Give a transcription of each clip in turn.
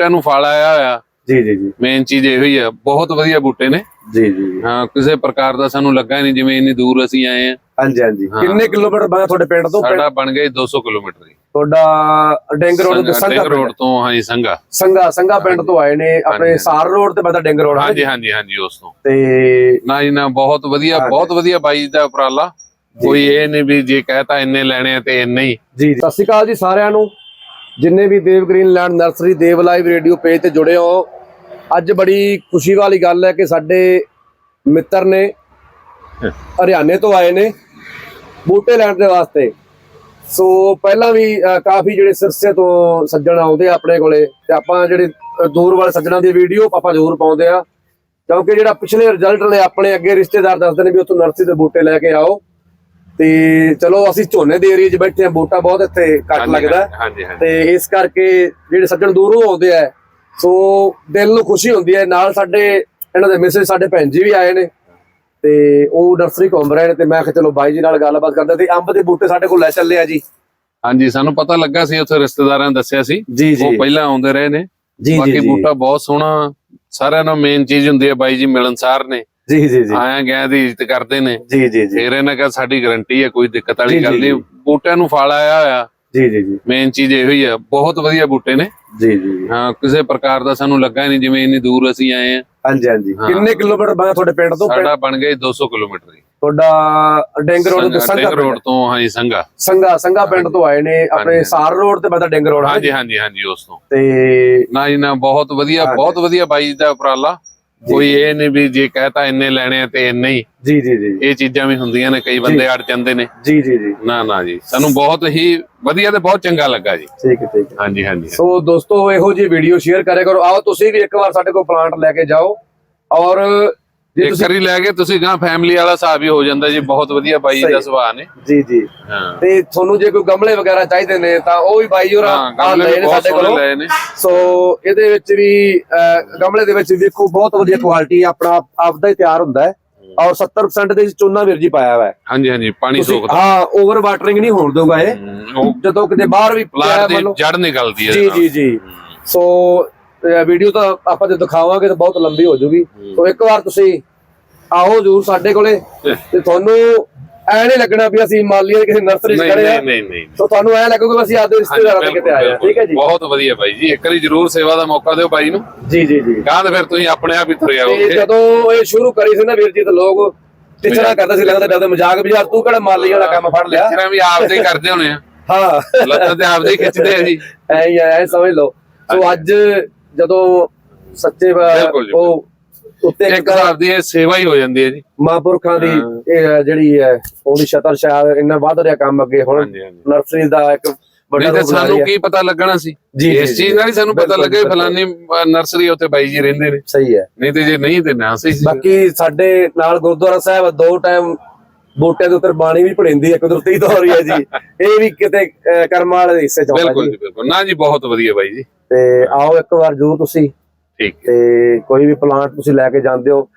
ਬੂਟਿਆਂ ਨੂੰ ਫਲ ਆਇਆ ਹੋਇਆ। ਜੀ ਜੀ ਜੀ। ਮੇਨ ਚੀਜ਼ ਇਹੋ ਹੀ ਆ ਬਹੁਤ ਵਧੀਆ ਬੂਟੇ ਨੇ। ਜੀ ਜੀ ਹਾਂ ਕਿਸੇ ਪ੍ਰਕਾਰ ਦਾ ਸਾਨੂੰ ਲੱਗਾ ਨਹੀਂ ਜਿਵੇਂ ਇੰਨੀ ਦੂਰ ਅਸੀਂ ਆਏ ਆ। ਹਾਂਜੀ ਹਾਂਜੀ। ਹਾਂ। ਕਿੰਨੇ ਕਿਲੋਮੀਟਰ ਬਣਾ ਤੁਹਾਡੇ ਪਿੰਡ ਤੋਂ? ਸਾਡਾ ਬਣ ਗਿਆ ਜੀ 200 ਕਿਲੋਮੀਟਰ ਜੀ। ਤੁਹਾਡਾ ਡੈਂਗ ਰੋਡ ਤੋਂ ਪਿੰਡ। ਰੋਡ ਤੋਂ ਹਾਂਜੀ ਸੰਗਾ ਸੰਘਾ। ਸੰਘਾ ਪਿੰਡ ਤੋਂ ਆਏ ਨੇ ਆਪਣੇ। ਸਾਰ ਰੋਡ ਤੇ ਬਦਾ ਡੈਂਗ ਰੋਡ ਹੈ ਹਾਂਜੀ ਹਾਂਜੀ ਹਾਂਜੀ ਉਸ ਤੋਂ। ਤੇ ਨਾ ਜੀ ਨਾ ਬਹੁਤ ਵਧੀਆ। ਬਹੁਤ ਵਧੀਆ ਬਾਈ ਦਾ ਉਪਰਾਲਾ। ਕੋਈ ਇਹ ਨਹੀਂ ਵੀ ਜੇ ਕਹਤਾ ਇੰਨੇ ਲੈਣੇ ਤੇ ਇੰਨੇ ਹੀ। ਜੀ। ਸਤਿ ਸ਼੍ਰੀ ਅਕਾਲ ਜੀ ਸਾਰਿਆਂ ਨੂੰ। ਜਿੰਨੇ ਵੀ Dev Greenland nursery Dev live radio page ਤੇ ਜੁੜੇ ਹੋ, ਅੱਜ ਬੜੀ ਖੁਸ਼ੀ ਵਾਲੀ ਗੱਲ ਹੈ ਕਿ ਸਾਡੇ ਮਿੱਤਰ ਨੇ ਹਰਿਆਣੇ ਤੋਂ ਆਏ ਨੇ ਬੂਟੇ ਲੈਣ ਦੇ ਵਾਸਤੇ। ਸੋ ਪਹਿਲਾਂ ਵੀ ਕਾਫੀ ਜਿਹੜੇ ਸਿਰਸੇ ਤੋਂ ਸੱਜਣ ਆਉਂਦੇ ਆ ਆਪਣੇ ਕੋਲੇ ਤੇ ਆਪਾਂ ਜਿਹੜੇ ਦੂਰ ਵਾਲੇ ਸੱਜਣਾਂ ਦੀ ਵੀਡੀਓ ਆਪਾਂ ਜ਼ਰੂਰ ਪਾਉਂਦੇ ਆ। ਕਿਉਂਕਿ ਜਿਹੜਾ ਪਿਛਲੇ ਰਿਜ਼ਲਟ ਨੇ ਆਪਣੇ ਅੱਗੇ ਰਿਸ਼ਤੇਦਾਰ ਦੱਸਦੇ ਨੇ ਵੀ ਉੱਥੋਂ ਨਰਸਰੀ ਦੇ ਬੂਟੇ ਲੈ ਕੇ ਆਓ। ਤੇ ਚਲੋ ਅਸੀਂ ਝੋਨੇ ਦੇ ਏਰੀਆ 'ਚ ਬੈਠੇ ਆ ਬੂਟਾ ਬਹੁਤ ਇੱਥੇ ਘੱਟ ਹਾਂਜੀ, ਲੱਗਦਾ ਤੇ ਇਸ ਕਰਕੇ ਜਿਹੜੇ ਸੱਜਣ ਦੂਰੋਂ ਆਉਂਦੇ ਆ ਸੋ ਦਿਲ ਨੂੰ ਖੁਸ਼ੀ ਹੁੰਦੀ ਹੈ। ਨਾਲ ਸਾਡੇ ਇਹਨਾਂ ਦੇ ਮਿਸਿਸ ਸਾਡੇ ਭੈਣ ਜੀ ਵੀ ਆਏ ਨੇ। ਤੇ ਉਹ ਨਰਸਰੀ ਘੁੰਮ ਰਹੇ ਨੇ ਤੇ ਮੈਂ ਕਿਹਾ ਚਲੋ ਬਾਈ ਜੀ ਨਾਲ ਗੱਲਬਾਤ ਕਰਦੇ ਤੇ ਅੰਬ ਦੇ ਬੂਟੇ ਸਾਡੇ ਕੋਲ ਲੈ ਚੱਲੇ ਆ ਜੀ। ਹਾਂਜੀ ਸਾਨੂੰ ਪਤਾ ਲੱਗਾ ਸੀ ਉੱਥੇ ਰਿਸ਼ਤੇਦਾਰਾਂ ਨੇ ਦੱਸਿਆ ਸੀ। ਉਹ ਪਹਿਲਾਂ ਆਉਂਦੇ ਰਹੇ ਨੇ। ਬਾਕੀ ਬੂਟਾ ਬਹੁਤ ਸੋਹਣਾ ਸਾਰਿਆਂ ਨੂੰ ਮੇਨ ਚੀਜ਼ ਹੁੰਦੀ ਹੈ ਬਾਈ ਜੀ ਮਿਲਣਸਾਰ ਨੇ। ਜੀ ਜੀ ਜੀ। ਆਇਆ ਗਿਆ ਦੀ ਇੱਜ਼ਤ ਕਰਦੇ ਨੇ। ਜੀ ਜੀ ਜੀ। ਫੇਰ ਇਹਨਾਂ ਕਹਾ ਸਾਡੀ ਗਾਰੰਟੀ ਹੈ ਕੋਈ ਦਿੱਕਤ ਵਾਲੀ ਗੱਲ ਨਹੀਂ। ਬੂਟਿਆਂ ਨੂੰ ਫਲ ਆਇਆ ਹੋਇਆ। ਜੀ ਜੀ ਜੀ। ਮੇਨ ਚੀਜ਼ ਇਹੋ ਹੀ ਆ ਬਹੁਤ ਵਧੀਆ ਬੂਟੇ ਨੇ। ਜੀ ਜੀ ਹਾਂ ਕਿਸੇ ਪ੍ਰਕਾਰ ਦਾ ਸਾਨੂੰ ਲੱਗਾ ਨਹੀਂ ਜਿਵੇਂ ਇੰਨੀ ਦੂਰ ਅਸੀਂ ਆਏ ਆ ਹਾਂਜੀ ਹਾਂਜੀ। ਕਿੰਨੇ ਕਿਲੋਮੀਟਰ ਬਣਾ ਤੁਹਾਡੇ ਪਿੰਡ ਤੋਂ? ਸਾਡਾ ਬਣ ਗਿਆ ਜੀ 200 ਕਿਲੋਮੀਟਰ ਜੀ। ਤੁਹਾਡਾ ਡੈਂਗ ਰੋਡ ਤੋਂ ਸੰਘਾ ਰੋਡ ਤੋਂ ਹਾਂਜੀ ਸੰਗਾ ਸੰਘਾ। ਸੰਘਾ ਪਿੰਡ ਤੋਂ ਆਏ ਨੇ ਆਪਣੇ। ਸਾਰ ਰੋਡ ਤੇ ਬਦਾ ਡੈਂਗ ਰੋਡ ਹਾਂਜੀ ਹਾਂਜੀ ਹਾਂਜੀ ਉਸ ਤੋਂ। ਤੇ ਨਾ ਜੀ ਨਾ ਬਹੁਤ ਵਧੀਆ। ਬਹੁਤ ਵਧੀਆ ਬਾਈ ਦਾ ਉਪਰਾਲਾ। ਕੋਈ ਇਹ ਨਹੀਂ ਵੀ ਜੇ ਕਹਤਾ ਇੰਨੇ ਲੈਣੇ ਆ ਤੇ ਇੰਨੇ ਹੀ। ਜੀ ਜੀ ਜੀ। ਇਹ ਚੀਜ਼ਾਂ ਵੀ ਹੁੰਦੀਆਂ ਨੇ ਕਈ ਬੰਦੇ ਅੜ ਜਾਂਦੇ ਨੇ। ਜੀ ਜੀ ਜੀ। ਨਾ ਨਾ ਜੀ। ਸਾਨੂੰ ਬਹੁਤ ਹੀ ਵਧੀਆ ਤੇ ਬਹੁਤ ਚੰਗਾ ਲੱਗਾ ਜੀ। ਠੀਕ ਹੈ ਠੀਕ ਹੈ। ਹਾਂਜੀ ਹਾਂਜੀ। ਸੋ ਦੋਸਤੋ ਇਹੋ ਜਿਹੀ ਵੀਡੀਓ ਸ਼ੇਅਰ ਕਰਿਆ ਕਰੋ। ਆਓ ਤੁਸੀਂ ਵੀ ਇੱਕ ਵਾਰ ਸਾਡੇ ਕੋਲ ਪਲਾਂਟ ਲੈ ਕੇ ਜਾਓ। ਔਰ ਜੇ ਤੁਸੀਂ ਵਾਰੀ ਲੈ ਕੇ ਤੁਸੀਂ ਗਾਂ ਫੈਮਿਲੀ ਵਾਲਾ ਹਿਸਾਬ ਹੀ ਹੋ ਜਾਂਦਾ ਜੀ ਬਹੁਤ ਵਧੀਆ ਬਾਈ। ਦਾ ਸੁਭਾਅ ਨੇ। ਜੀ ਜੀ। ਹਾਂ। ਤੇ ਤੁਹਾਨੂੰ ਜੇ ਕੋਈ ਗਮਲੇ ਵਗੈਰਾ ਚਾਹੀਦੇ ਨੇ ਤਾਂ ਉਹ ਵੀ ਬਾਈ ਹੋਰਾਂ ਆ ਲਏ ਨੇ ਸਾਡੇ ਕੋਲੋਂ। ਸੋ ਇਹਦੇ ਵਿੱਚ ਵੀ ਗਮਲੇ ਦੇ ਵਿੱਚ ਵੇਖੋ ਬਹੁਤ ਵਧੀਆ ਕੁਆਲਿਟੀ ਆਪਣਾ ਆਪ- ਆਪਦਾ ਹੀ ਤਿਆਰ ਹੁੰਦਾ ਹੈ। ਔਰ 70% ਦੇ ਵਿੱਚ ਚੂਨਾ ਵੀਰ ਜੀ ਪਾਇਆ ਹੋਇਆ ਹੈ। ਹਾਂਜੀ ਹਾਂਜੀ ਪਾਣੀ ਸੋਖਦਾ ਹਾਂ ਓਵਰ ਵਾਟਰਿੰਗ ਨਹੀਂ ਹੋਣ ਦੋਗਾ ਇਹ। ਜਦੋਂ ਕਿਤੇ ਬਾਹਰ ਵੀ ਪਲਾਟ ਦੀ ਜੜ ਨਿਕਲਦੀ ਹੈ ਜੀ ਜੀ ਜੀ। ਸੋ ਵੀਡੀਓ ਤਾਂ ਆਪਾਂ ਜੇ ਦਿਖਾਵਾਂਗੇ ਤਾਂ ਬਹੁਤ ਲੰਬੀ ਹੋ ਜਾਊਗੀ ਸੋ ਇੱਕ ਵਾਰ ਤੁਸੀਂ ਆਓ ਜਰੂਰ ਸਾਡੇ ਕੋਲੇ। ਤੇ ਤੁਹਾਨੂੰ ਐ ਨਹੀਂ ਲੱਗਣਾ ਵੀ ਅਸੀਂ ਮਾਲੀਆ ਦੇ ਕਿਸੇ ਨਰਸਰੀ 'ਚ ਖੜੇ ਆ। ਨਹੀਂ ਨਹੀਂ ਨਹੀਂ। ਸੋ ਤੁਹਾਨੂੰ ਐ ਲੱਗੂਗਾ ਵੀ ਅਸੀਂ ਆਪਦੇ ਰਿਸ਼ਤੇਦਾਰਾਂ ਦੇ ਕਿਤੇ ਆਏ ਆ। ਠੀਕ ਹੈ ਜੀ। ਬਹੁਤ ਵਧੀਆ ਬਾਈ ਜੀ। ਇੱਕ ਵਾਰੀ ਜ਼ਰੂਰ ਸੇਵਾ ਦਾ ਮੌਕਾ ਦਿਓ ਬਾਈ ਨੂੰ। ਜੀ ਜੀ ਜੀ। ਤੇ ਫਿਰ ਤੁਸੀਂ ਆਪਣੇ ਆਪ ਹੀ ਤੁਰ ਜਾਓਗੇ ਜਦੋਂ ਇਹ ਸ਼ੁਰੂ ਕਰੀ ਸੀ ਨਾ ਵੀਰ ਜੀ ਤੇ ਲੋਕ ਟਿਚਰਾ ਕਰਦੇ ਸੀ ਲੱਗਦਾ ਡਰਦੇ ਮਜ਼ਾਕ ਵੀ ਯਾਰ ਤੂੰ ਕਿਹੜਾ ਮਾਲੀ ਵਾਲਾ ਕੰਮ ਫੜ ਲਿਆ। ਤੇਰਾ ਵੀ ਆਪਦੇ ਕਰਦੇ ਹੋਣੇ ਆ। ਹਾਂ। ਲੱਤਾਂ ਤੇ ਆਪਦੇ ਹੀ ਖਿੱਚਦੇ ਆ ਜੀ। ਐ ਐ ਸਮਝ ਲਓ। ਸੋ ਅੱਜ ਜਦੋਂ ਸੱਚੇ ਉਹ ਉੱਤੇ ਇੱਕ ਹਿਸਾਬ ਦੀ ਇਹ ਸੇਵਾ ਹੀ ਹੋ ਜਾਂਦੀ ਹੈ ਜੀ। ਮਹਾਂਪੁਰਖਾਂ ਦੀ। ਇਹ ਜਿਹੜੀ ਹੈ ਉਹਦੀ ਸ਼ਤਰ ਸ਼ਾਇਦ ਇੰਨਾ ਵੱਧ ਰਿਹਾ ਕੰਮ ਅੱਗੇ ਹੁਣ ਹਾਂਜੀ ਹਾਂਜੀ। ਨਰਸਰੀ ਦਾ ਇੱਕ ਵੱਡਾ ਨਹੀਂ ਤੇ ਰੂਪ ਬਣਾ ਰਹੀ ਸਾਨੂੰ ਹੈ ਕੀ ਪਤਾ ਲੱਗਣਾ ਸੀ? ਜੀ, ਇਸ ਜੀ, ਚੀਜ਼। ਨਾਲ ਹੀ ਸਾਨੂੰ ਪਤਾ ਬਿਲਕੁਲ, ਲੱਗੇ ਬਿਲਕੁਲ। ਫਲਾਨੀ ਅ, ਨਰਸਰੀ ਉੱਤੇ ਬਾਈ ਜੀ ਰਹਿੰਦੇ ਨੇ। ਸਹੀ ਹੈ। ਨਹੀਂ ਤੇ ਜੇ ਨਹੀਂ ਤੇ ਨਾ ਸਹੀ ਸੀ। ਬਾਕੀ ਸਾਡੇ ਨਾਲ ਗੁਰਦੁਆਰਾ ਸਾਹਿਬ ਦੋ ਟਾਈਮ ਬੂਟੇ ਦੇ ਉੱਤੇ ਬਾਣੀ ਵੀ ਪੜਿੰਦੀ ਹੈ ਕੁਦਰਤੀ ਤੌਰ ਹੀ ਹੈ ਜੀ। ਇਹ ਵੀ ਕਿਤੇ ਅਹ, ਕਰਮਾਂ ਵਾਲੇ ਦੇ ਹਿੱਸੇ ਚ ਆਉਂਦਾ ਬਿਲਕੁਲ ਜੀ। ਜੀ ਬਿਲਕੁਲ। ਨਾ ਜੀ ਬਹੁਤ ਵਧੀਆ ਬਾਈ ਜੀ। ਤੇ ਆਓ ਇੱਕ ਵਾਰ ਜਰੂਰ ਤੁਸੀਂ। ਤੇ ਕੋਈ ਵੀ ਪਲਾਂਟ ਤੁਸੀਂ ਲੈ ਕੇ ਜਾਂਦੇ ਹੋ।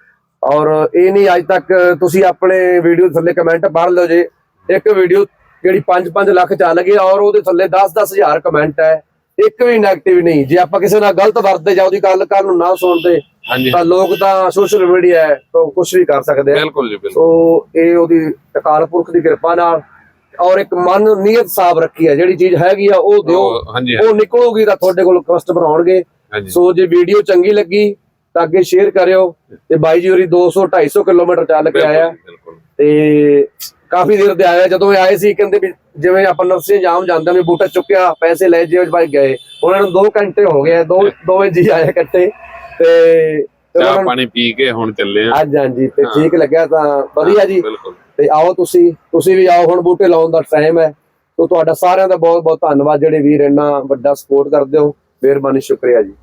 ਔਰ ਇਹ ਨਹੀਂ ਅੱਜ ਤੱਕ ਤੁਸੀਂ ਆਪਣੇ ਵੀਡੀਓ ਥੱਲੇ ਕਮੈਂਟ ਪੜ੍ਹ ਲਓ ਜੇ। ਇੱਕ ਵੀਡੀਓ ਜਿਹੜੀ 5-5 ਲੱਖ ਚੱਲ ਗਈ ਔਰ ਉਹਦੇ ਥੱਲੇ 10-10 ਹਜ਼ਾਰ ਕਮੈਂਟ ਹੈ। ਇੱਕ ਵੀ 네ਗੇਟਿਵ ਨਹੀਂ। ਜੇ ਆਪਾਂ ਕਿਸੇ ਨਾਲ ਗਲਤ ਵਰਤਦੇ ਜਾਂ ਉਹਦੀ ਗੱਲ ਕਰਨ ਨੂੰ ਨਾ ਸੁਣਦੇ ਤਾਂ ਲੋਕ ਤਾਂ ਸੋਸ਼ਲ ਮੀਡੀਆ ਹੈ ਤਾਂ ਕੁਝ ਵੀ ਕਰ ਸਕਦੇ ਆ। ਬਿਲਕੁਲ ਜੀ ਬਿਲਕੁਲ। ਸੋ ਇਹ ਉਹਦੀ ਅਕਾਲ ਪੁਰਖ ਦੀ ਕਿਰਪਾ ਨਾਲ ਔਰ ਇੱਕ ਮਨ ਨੀਅਤ ਸਾਫ਼ ਰੱਖੀ ਹੈ। ਜਿਹੜੀ ਚੀਜ਼ ਹੈਗੀ ਆ ਉਹ ਦਿਓ। ਉਹ- ਨਿਕਲੂਗੀ ਤਾਂ ਤੁਹਾਡੇ ਕੋਲ ਕਸਟਮਰ ਆਉਣਗੇ ਸੋ ਜੇ ਵੀਡੀਓ ਚੰਗੀ ਲੱਗੀ ਤਾਂ ਅੱਗੇ ਸ਼ੇਅਰ ਕਰਿਓ ਤੇ ਬਾਈ ਜੀ ਹੋਰੀ 200 250 ਕਿਲੋਮੀਟਰ ਚੱਲ ਕੇ ਆਇਆ। ਤੇ ਕਾਫੀ ਦੇਰ ਦੇ ਆਇਆ। ਜਦੋਂ ਇਹ ਆਏ ਸੀ ਕਹਿੰਦੇ ਵੀ ਜਿਵੇਂ ਆਪਾਂ ਨਰਸਰੀ ਜਾਮ ਜਾਂਦੇ ਵੀ ਬੂਟਾ ਚੁੱਕਿਆ ਪੈਸੇ ਲੈ ਜੇ ਬਾਈ ਗਏ। ਉਹਨਾਂ ਨੂੰ 2 ਘੰਟੇ ਹੋ ਗਏ ਦੋ ਦੋਵੇਂ ਜੀ ਆਏ ਇਕੱਠੇ। ਤੇ ਤੇ ਚਾਹ ਪਾਣੀ ਪੀ ਕੇ ਹੁਣ ਚੱਲੇ ਆ। ਅੱਜ ਹਾਂਜੀ ਤੇ ਠੀਕ ਲੱਗਿਆ ਤਾਂ ਵਧੀਆ ਜੀ। ਤੇ ਆਓ ਤੁਸੀਂ ਤੁਸੀਂ ਵੀ ਆਓ ਹੁਣ ਬੂਟੇ ਲਾਉਣ ਦਾ ਟਾਈਮ ਹੈ। ਸੋ ਤੁਹਾਡਾ ਸਾਰਿਆਂ ਦਾ ਬਹੁਤ ਬਹੁਤ ਧੰਨਵਾਦ। ਜਿਹੜੇ ਵੀਰ ਇੰਨਾ ਵੱਡਾ ਸਪੋਰਟ ਕਰਦੇ ਹੋ ਮਿਹਰਬਾਨੀ ਸ਼ੁਕਰੀਆ ਜੀ।